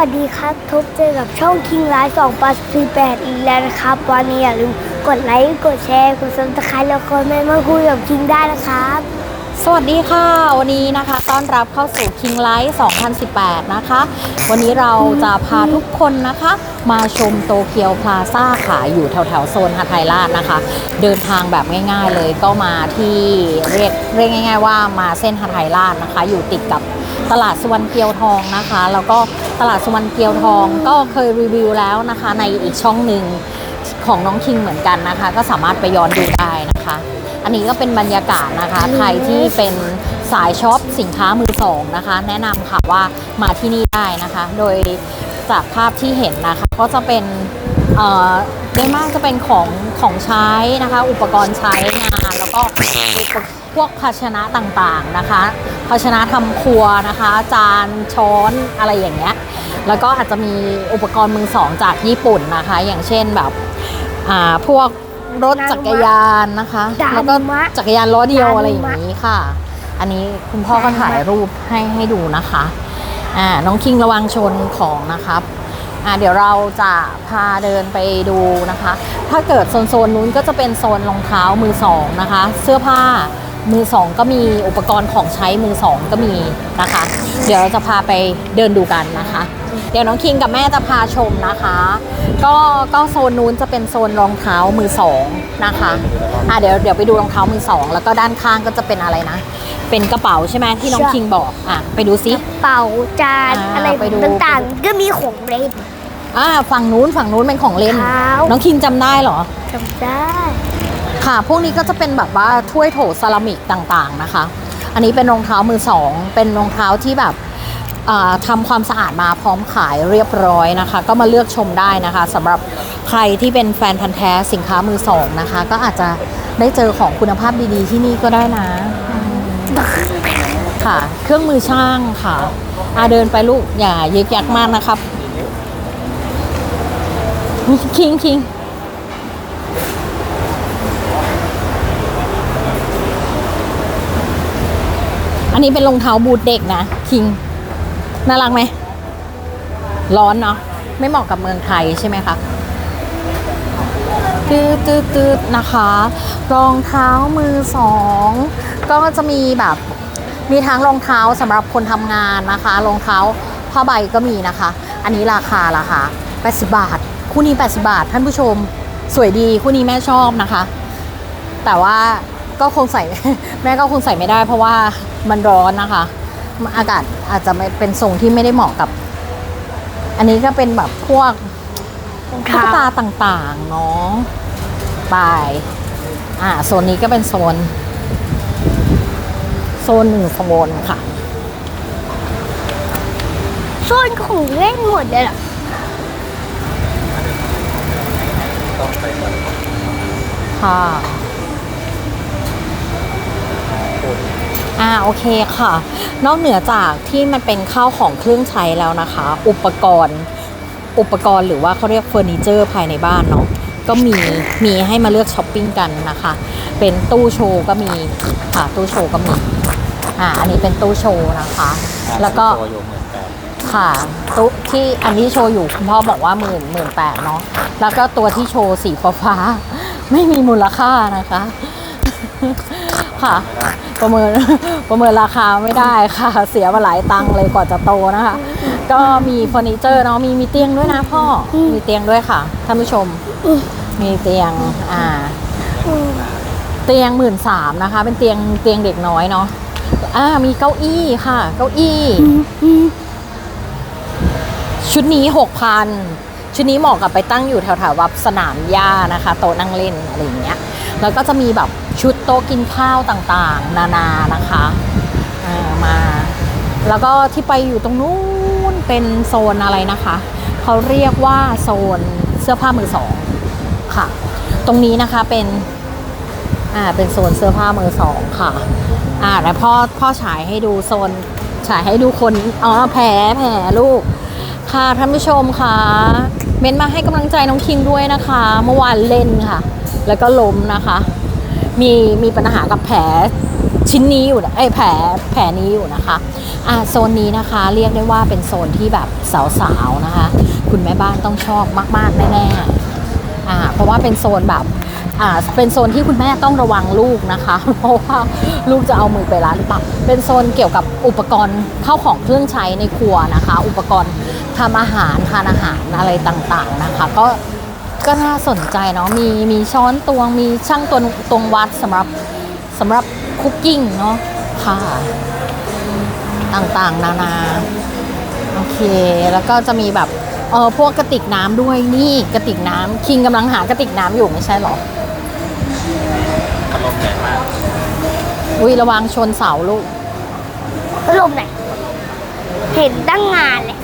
วัสดีครับทบเจอกับช่องคิงไลฟ์สองปัสสี่แปดอีกแล้วนะครับ วันนี้อย่าลืมกดไลค์กดแชร์กดซับสไครต์แล้วก็ไม่มาคุยกับคิงได้นะครับ สวัสดีค่ะ วันนี้นะคะ ต้อนรับเข้าสู่ King Light 2018 นะคะ วันนี้เราจะพาทุกคนนะคะ มาชมโตเกียวพลาซ่าค่ะอยู่แถวแถวโซนฮาไทราชนะคะ เดินทางแบบง่ายๆเลยก็มาที่เรียกเรียกง่าย ๆ ว่ามาเส้นฮาไทราชนะคะ อยู่ติดกับ ตลาดสุวรรณเกียวทองนะคะ แล้วก็ตลาดสุวรรณเกียวทองก็เคยรีวิวแล้วนะคะ ในอีกช่องหนึ่งของน้องคิงเหมือนกันนะคะ ก็สามารถไปย้อนดูได้นะคะ อันนี้ก็เป็นบรรยากาศนะคะใครที่เป็นสายช็อปสินค้ามือสองนะคะ แนะนำค่ะว่ามาที่นี่ได้นะคะ โดยจากภาพที่เห็นนะคะ ก็จะเป็นเออโดยมากจะเป็นของของใช้นะคะ อุปกรณ์ใช้งานแล้วก็อุป พวกภาชนะต่างๆนะคะ ภาชนะทำครัวนะคะ จานช้อนอะไรอย่างเงี้ยแล้วก็อาจจะมีอุปกรณ์มือสองจากญี่ปุ่นนะคะ อย่างเช่นแบบอ่าพวกรถจักรยานนะคะดารุมะแล้วก็จักรยานล้อเดียวดารุมะอะไรอย่างนี้ค่ะ อันนี้คุณพ่อก็ถ่ายรูปให้ให้ดูนะคะอ่าน้องคิงระวังชนของนะครับอ่าเดี๋ยวเราจะพาเดินไปดูนะคะ ถ้าเกิดโซนโซนนู้นก็จะเป็นโซนรองเท้ามือสองนะคะ เสื้อผ้า มือสองก็มีอุปกรณ์ของใช้มือสองก็มีนะคะ เดี๋ยวเราจะพาไปเดินดูกันนะคะ เดี๋ยวน้องคิงกับแม่จะพาชมนะคะ ก็ก็โซนนู้นจะเป็นโซนรองเท้ามือสองนะคะอะเดี๋ยวเดี๋ยวไปดูรองเท้ามือสองแล้วก็ด้านข้างก็จะเป็นอะไรนะ เป็นกระเป๋าใช่ไหมที่น้องใช่คิงบอกอะไปดูซิเป่าจานอ่าอะไรไปดูต่างๆ ก็มีของเล่นอ่าฝั่งนู้นฝั่งนู้นเป็นของเล่นเท้าน้องคิงจำได้เหรอจำได้ ค่ะ พวกนี้ก็จะเป็นแบบว่าถ้วยโถเซรามิกต่างๆนะคะ อันนี้เป็นรองเท้ามือสอง เป็นรองเท้าที่แบบอ่าทำความสะอาดมาพร้อมขายเรียบร้อยนะคะ ก็มาเลือกชมได้นะคะสำหรับใครที่เป็นแฟนพันธ์แท้สินค้ามือสองนะคะ ก็อาจจะได้เจอของคุณภาพดีๆที่นี่ก็ได้นะ ค่ะ เครื่องมือช่างค่ะอาเดินไปลูกอย่ายึกยักมากนะครับคิงคิง อันนี้เป็นรองเท้าบูทเด็กนะคิงน่ารักไหม ร้อนเนาะไม่เหมาะกับเมืองไทยใช่ไหมคะตืดตืดตืดนะคะ รองเท้ามือสองก็จะมีแบบมีทั้งรองเท้าสำหรับคนทำงานนะคะรองเท้าผ้าใบก็มีนะคะ อันนี้ราคาราคา80 บาท คู่นี้ 80 บาท ท่านผู้ชมสวยดีคู่นี้แม่ชอบนะคะ แต่ว่า ก็คงใส่ แม่ก็คงใส่ไม่ได้ เพราะว่ามันร้อนนะคะ อากาศอาจจะไม่เป็นทรงที่ไม่ได้เหมาะกับ อันนี้ก็เป็นแบบพวกรองตุ๊กเท้าตาต่างๆเนาะไปอ่าโซนนี้ก็เป็นโซน โซนหนึ่งโซนค่ะ โซนของเล่นหมดเลยเหรอค่ะ อ่าโอเคค่ะ นอกเหนือจากที่มันเป็นข้าวของเครื่องใช้แล้วนะคะ อุปกรณ์ อุปกรณ์หรือว่าเขาเรียกเฟอร์นิเจอร์ภายในบ้านเนาะก็มีมีให้มาเลือกช้อปปิ้งกันนะคะ เป็นตู้โชว์ก็มีค่ะตู้โชว์ก็มีอ่าอันนี้เป็นตู้โชว์นะคะ แล้วก็ตัวอยู่เหมือนกันค่ะตุ๊ที่อันที่โชว์อยู่คุณพ่อบอกว่าหมื่นหมื่นแปดเนาะแล้วก็ตัวที่โชว์สีฟ้าฟ้าๆไม่มีมูลค่านะคะ ค่ะ ประเมินประเมินราคาไม่ได้ค่ะ เสียมาหลายตังค์เลยกว่าจะโตนะคะ ก็มีเฟอร์นิเจอร์เนาะมีมีเตียงด้วยนะพ่ออมีเตียงด้วยค่ะท่านผู้ชม มีเตียงอ่าอืมเตียงหมื่นสามนะคะ เป็นเตียงเตียงเด็กน้อยเนาะอ่ามีเก้าอี้ค่ะ เก้าอี้อืมชุดนี้6,000ชุดนี้เหมาะกับไปตั้งอยู่แถวๆวับสนามหญ้านะคะ โต๊ะนั่งเล่นอะไรอย่างเงี้ย แล้วก็จะมีแบบชุดโต๊ะกินข้าวต่างๆ นานานะคะามา แล้วก็ที่ไปอยู่ตรงนู้นเป็นโซนอะไรนะคะ เขาเรียกว่าโซนเสื้อผ้ามือสองค่ะ ตรงนี้นะคะเป็นอ่าเป็นโซนเสื้อผ้ามือสองค่ะอ่าแล้วพ่อพ่อฉายให้ดูโซนฉายให้ดูคนอ๋อแผลแผลลูก ค่ะท่านผู้ชมค่ะเม้นมาให้กำลังใจน้องคิงด้วยนะคะ เมื่อวานเล่นค่ะ แล้วก็ล้มนะคะ มีมีปัญหากับแผลชิ้นนี้อยู่นะไอ้แผลแผลนี้อยู่นะคะอ่าโซนนี้นะคะเรียกได้ว่าเป็นโซนที่แบบสาวๆนะคะ คุณแม่บ้านต้องชอบมากๆแน่ๆอ่าเพราะว่าเป็นโซนแบบอ่าเป็นโซนที่คุณแม่ต้องระวังลูกนะคะ เพราะว่าลูกจะเอามือไปร้านหรือเปล่าเป็นโซนเกี่ยวกับอุปกรณ์เข้าของเครื่องใช้ในครัวนะคะ อุปกรณ์ทำอาหารทานอาหารอะไรต่างๆนะคะ ก็ ก็น่าสนใจเนาะมีมีช้อนตวงมีช่างตวงตวงวัดสำหรับสำหรับคุกกิ้งเนาะค่ะ ต่างๆ นานา โอเค แล้วก็จะมีแบบเออพวกกระติกน้ำด้วยนี่กระติกน้ำคิงกำลังหากระติกน้ำอยู่ไม่ใช่เหรอพัดลมใหญ่มากอุ้ยระวังชนเสาลูกพัดลมไหนเห็นตั้งงานเลย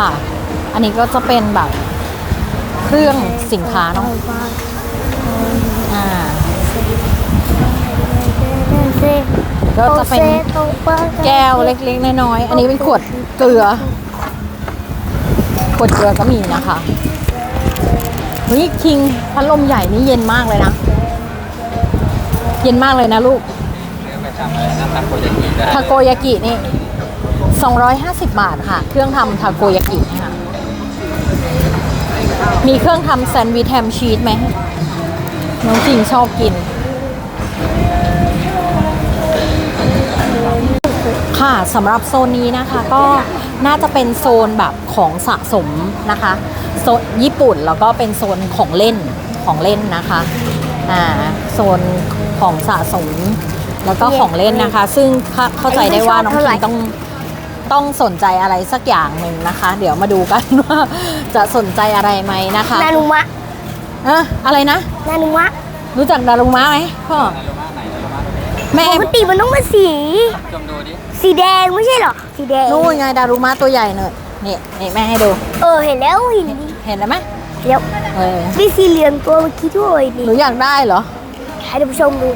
ค่ะ อันนี้ก็จะเป็นแบบเครื่องสินค้าเนาะอ่าก็จะเป็นแก้วเล็กๆน้อยๆอันนี้เป็นขวดเกลือ ขวดเกลือก็มีนะคะเฮ้ยคิงพัดลมใหญ่นี่เย็นมากเลยนะ เย็นมากเลยนะลูกเรื่องไปทำอะไรนะทำโปรเจกต์นี้ได้ทาโกยากินี่ 250 บาทค่ะ เครื่องทำทาโกยากิค่ะมีเครื่องทำแซนด์วิชแฮมชีสไหมน้องจริงชอบกิน ค่ะสำหรับโซนนี้นะคะก็น่าจะเป็นโซนแบบของสะสมนะคะโซนญี่ปุ่นแล้วก็เป็นโซนของเล่นของเล่นนะคะอ่าโซนของสะสมแล้วก็ของเล่นนะคะ ซึ่งเข้าเข้าใจได้ว่าน้องพิงต้อง ต้องสนใจอะไรสักอย่างหนึ่งนะคะ เดี๋ยวมาดูกันว่าจะสนใจอะไรไหมนะคะนานุมะเอะอะไรนะ นานุมะรู้จักดารุมะไหมพ่อนารุมาไหนนารุมาแม่ปกติมันต้องเป็นสีชมดูดิสีแดงไม่ใช่เหรอ สีแดง นู่นไงดารุมะตัวใหญ่เนอะนี่นี่แม่ให้ดู เออเห็นแล้วเห็นดิเห็นแล้วไหมเดี๋ยวเออนี่สีเหลืองตัวเมื่อกี้ด้วยดิหนูอยากได้เหรอ ให้ท่านผู้ชมดู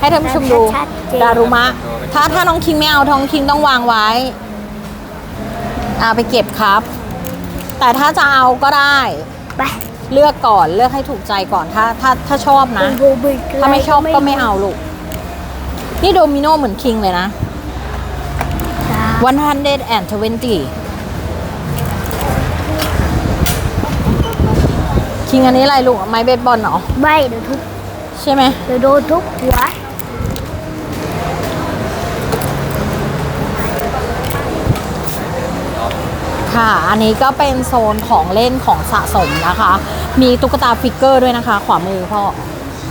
ให้ท่านผู้ชมดูชัดเจนดารุมะ ถ้าถ้าน้องคิงไม่เอาท้องคิงต้องวางไว้ เอาไปเก็บครับ แต่ถ้าจะเอาก็ได้ ไปเลือกก่อนเลือกให้ถูกใจก่อนถ้าถ้าถ้าชอบนะ โบบิกถ้าไม่ชอบก็ไม่เอาลูก นี่โดมิโนเหมือนคิงเลยนะจ้า120 คิงอันนี้อะไรลูกไม้เบสบอลเหรอ ไม่เดี๋ยวทุบใช่ไหม เดี๋ยวโดนทุบหัว ค่ะ อันนี้ก็เป็นโซนของเล่นของสะสมนะคะ มีตุ๊กตาฟิกเกอร์ด้วยนะคะ ขวามือพ่อ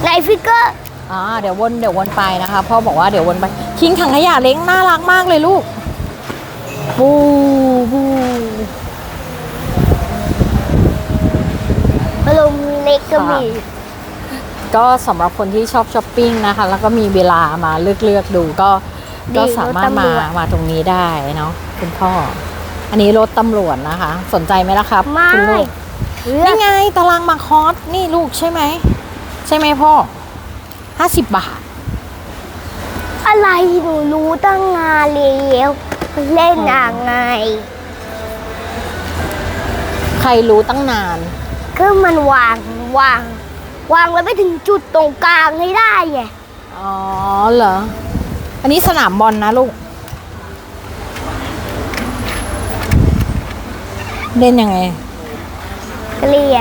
ในฟิกเกอร์อ่าเดี๋ยววนเดี๋ยววนไปนะคะพ่อบอกว่าเดี๋ยววนไปคิงถังขยะเล็กน่ารักมากเลยลูกบูบูอารมณ์เล็กก็มี ก็สำหรับคนที่ชอบช้อปปิ้งนะคะ แล้วก็มีเวลามาเลือกเลือกๆดูก็ดีก็สามารถมารถตำวจมาตรงนี้ได้เนาะคุณพ่อ อันนี้รถตำรวจนะคะ สนใจไหมล่ะครับไม่คุณลูกเลือกนี่ไงตารางมาคอสนี่ลูกใช่ไหม ใช่ไหมพ่อห้าสิบบาท อะไรหนูรู้ตั้งงานแล้วเล่นยังไงใครรู้ตั้งนานก็มันวางวาง วางแล้วไปถึงจุดตรงกลางให้ได้ไงอ๋อเหรอ อันนี้สนามบอลนะลูก เล่นยังไงก็เลยไง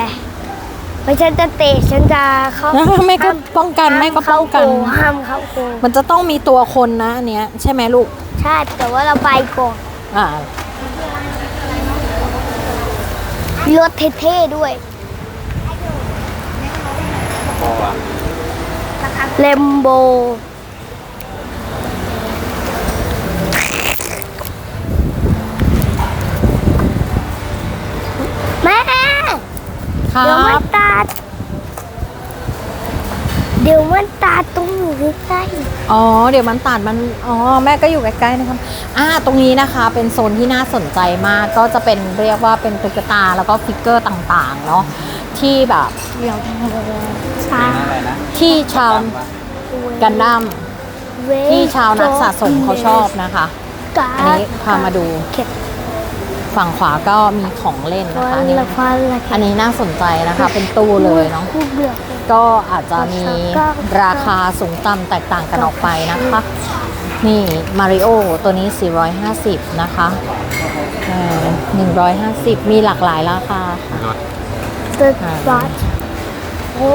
ไม่ฉันจะเตะฉันจะเข้าแม่ก็ป้องกันแม่ก็ป้องกันห้ามเข้าโกงมันจะต้องมีตัวคนนะอันเนี้ย ใช่ไหมลูก ใช่แต่ว่าเราไปก่อนอ่ารถเท่ๆด้วยโอ้อะเลมโบแม่ ครั เดี๋ยวมันบตัดเดี๋ยวมันตัดตรงหนูใกล้อ๋อ เดี๋ยวมันตัดมัน อ๋อ แม่ก็อยู่ใกล้ๆนะครับ อ่า ตรงนี้นะคะเป็นโซนที่น่าสนใจมาก ก็จะเป็นเรียกว่าเป็นตุ๊กตาแล้วก็ฟิกเกอร์ต่างๆ เนาะที่แบบเดี๋ยวช้าอะไรนะที่ชาวกันดั้มที่ชาวนักสะสมเขาชอบนะคะ อันนี้พามาดูเก็บ ฝั่งขวาก็มีของเล่นนะคะฟัอันนนี้ละฟันละอันนี้น่าสนใจนะคะ เป็นตู้เลยเนาะคู่เบื่อก็อาจจะมีราคาสูงต่ำแตกต่างกันออกไปนะคะ นี่มาริโอตัวนี้ 450 นะคะเออ150 มีหลากหลายราคาค่ะรถเติร์ดบาทโอ้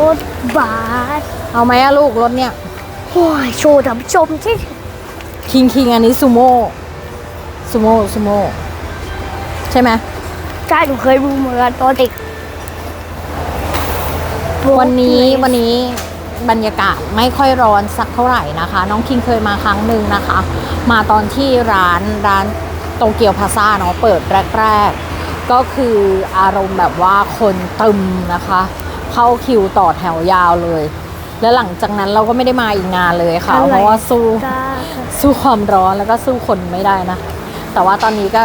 บาทเอาไหมอะลูกรถเนี่ยโอ้ยโชว์ท่านผู้ชมที่คิงคิงอันนี้ซูโม่ซูโม่ซูโม่ ใช่ไหมใช่หนูเคยดูเหมือนกันตอนเด็กวันนี้วันนี้บรรยากาศไม่ค่อยร้อนสักเท่าไหร่นะคะ น้องคิงเคยมาครั้งหนึ่งนะคะ มาตอนที่ร้านร้านโตเกียวพาซ่าเนาะเปิดแรก ๆ ก็คืออารมณ์แบบว่าคนตึมนะคะ เข้าคิวต่อแถวยาวเลย แล้วหลังจากนั้นเราก็ไม่ได้มาอีกนานเลยค่ะ เพราะว่าสู้จ้าสู้ความร้อนแล้วก็สู้คนไม่ได้นะ แต่ว่าตอนนี้ก็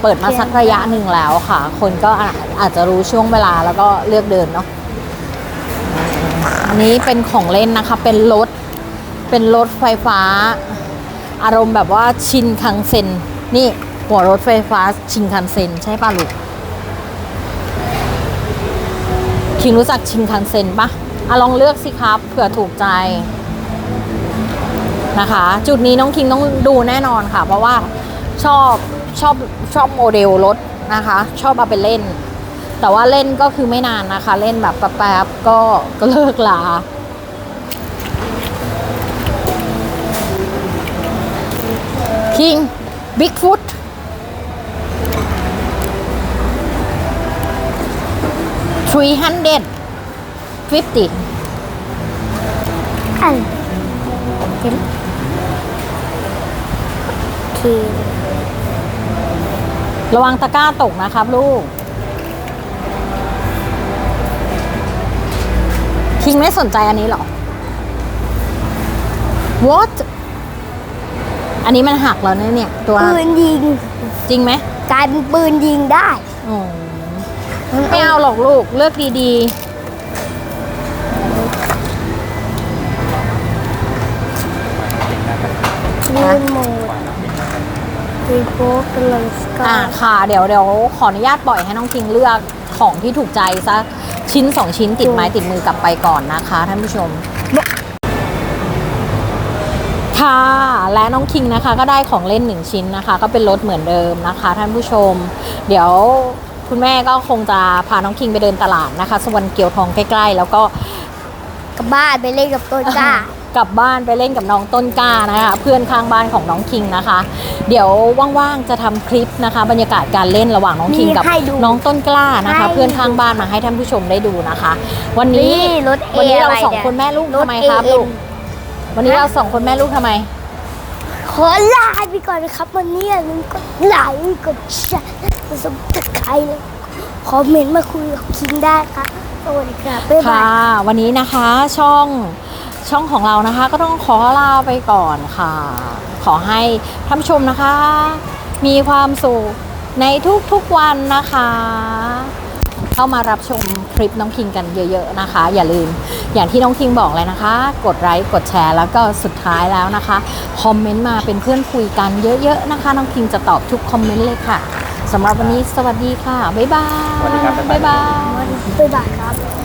เปิดมาสักระยะหนึ่งแล้วค่ะ คนก็อาจจะรู้ช่วงเวลาแล้วก็เลือกเดินเนาะอันนี้เป็นของเล่นนะคะ เป็นรถ เป็นรถไฟฟ้า อารมณ์แบบว่าชินคังเซ็นนี่หัวรถไฟฟ้าชินคันเซ็นใช่ป่ะลูก คิงรู้จักชินคันเซ็นปะอะลองเลือกสิครับเผื่อถูกใจนะคะ จุดนี้น้องคิงต้องดูแน่นอนค่ะ เพราะว่า ชอบชอบชอบโมเดลรถนะคะ ชอบเอาไปเล่น แต่ว่าเล่นก็คือไม่นานนะคะ เล่นแบบแป๊บๆก็ก็เลิกลาคิงบิ๊กฟุต350อันเห็นคือ ระวังตะกร้าตกนะครับลูก คิงไม่สนใจอันนี้เหรอ what อันนี้มันหักแล้วเนี่ยเนี่ย ตัว ปืนยิง จริงไหมกลายเป็นปืนยิงได้อ๋อไม่เอาหรอกลูก เลือกดีปืนโหมด รีโฟกำลังสๆกาอ่าค่ะ เดี๋ยวเดี๋ยวขออนุญาตปล่อยให้น้องคิงเลือกของที่ถูกใจสักชิ้นสองชิ้นติดไม้ติดมือกลับไปก่อนนะคะท่านผู้ชม ค่ะ และน้องคิงนะคะก็ได้ของเล่นหนึ่งชิ้นนะคะ ก็เป็นรถเหมือนเดิมนะคะ ท่านผู้ชม เดี๋ยวคุณแม่ก็คงจะพาน้องคิงไปเดินตลาดนะคะสวรรค์เกียวทองใกล้ๆ แล้วก็กลับบ้านไปเล่นกับต้นกล้า กลับบ้านไปเล่นกับน้องต้นกล้านะคะเพื่อนข้างบ้านของน้องคิงนะคะ เดี๋ยวว่างๆจะทำคลิปนะคะ บรรยากาศการเล่นระหว่างน้องคิงกับมีให้ดูน้องต้นกล้านะคะให้เพื่อนข้างบ้านมาให้ท่านผู้ชมได้ดูนะคะ วันนี้นี่รถวันนี้ A เราอะไรสองเนี่ยคนแม่ลูกรถทำไมครับ AM ลูกวันนี้เราสองคนแม่ลูกทำไมขอลาไปก่อนนะครับ วันนี้อย่าลืมกดไลค์กดแชร์กดซับสไครต์แล้วคอมเมนต์มาคุยกับคิงได้ครับสวัสดีครับบ๊ายบาค่ะยวันนี้นะคะช่อง ช่องของเรานะคะ ก็ต้องขอลาไปก่อนค่ะ ขอให้ท่านผู้ชมนะคะ มีความสุขในทุกๆวันนะคะ เข้ามารับชมคลิปน้องคิงกันเยอะ ๆนะคะ อย่าลืมอย่างที่น้องคิงบอกเลยนะคะ กดไลค์กดแชร์แล้วก็สุดท้ายแล้วนะคะคอมเมนต์มาเป็นเพื่อนคุยกันเยอะๆนะคะ น้องคิงจะตอบทุกคอมเมนต์เลยค่ะสำหรับวันนี้สวัสดีค่ะ บ๊ายบาย สวัสดีครับบ๊ายบาย บ๊ายบายบ๊ายบายครับ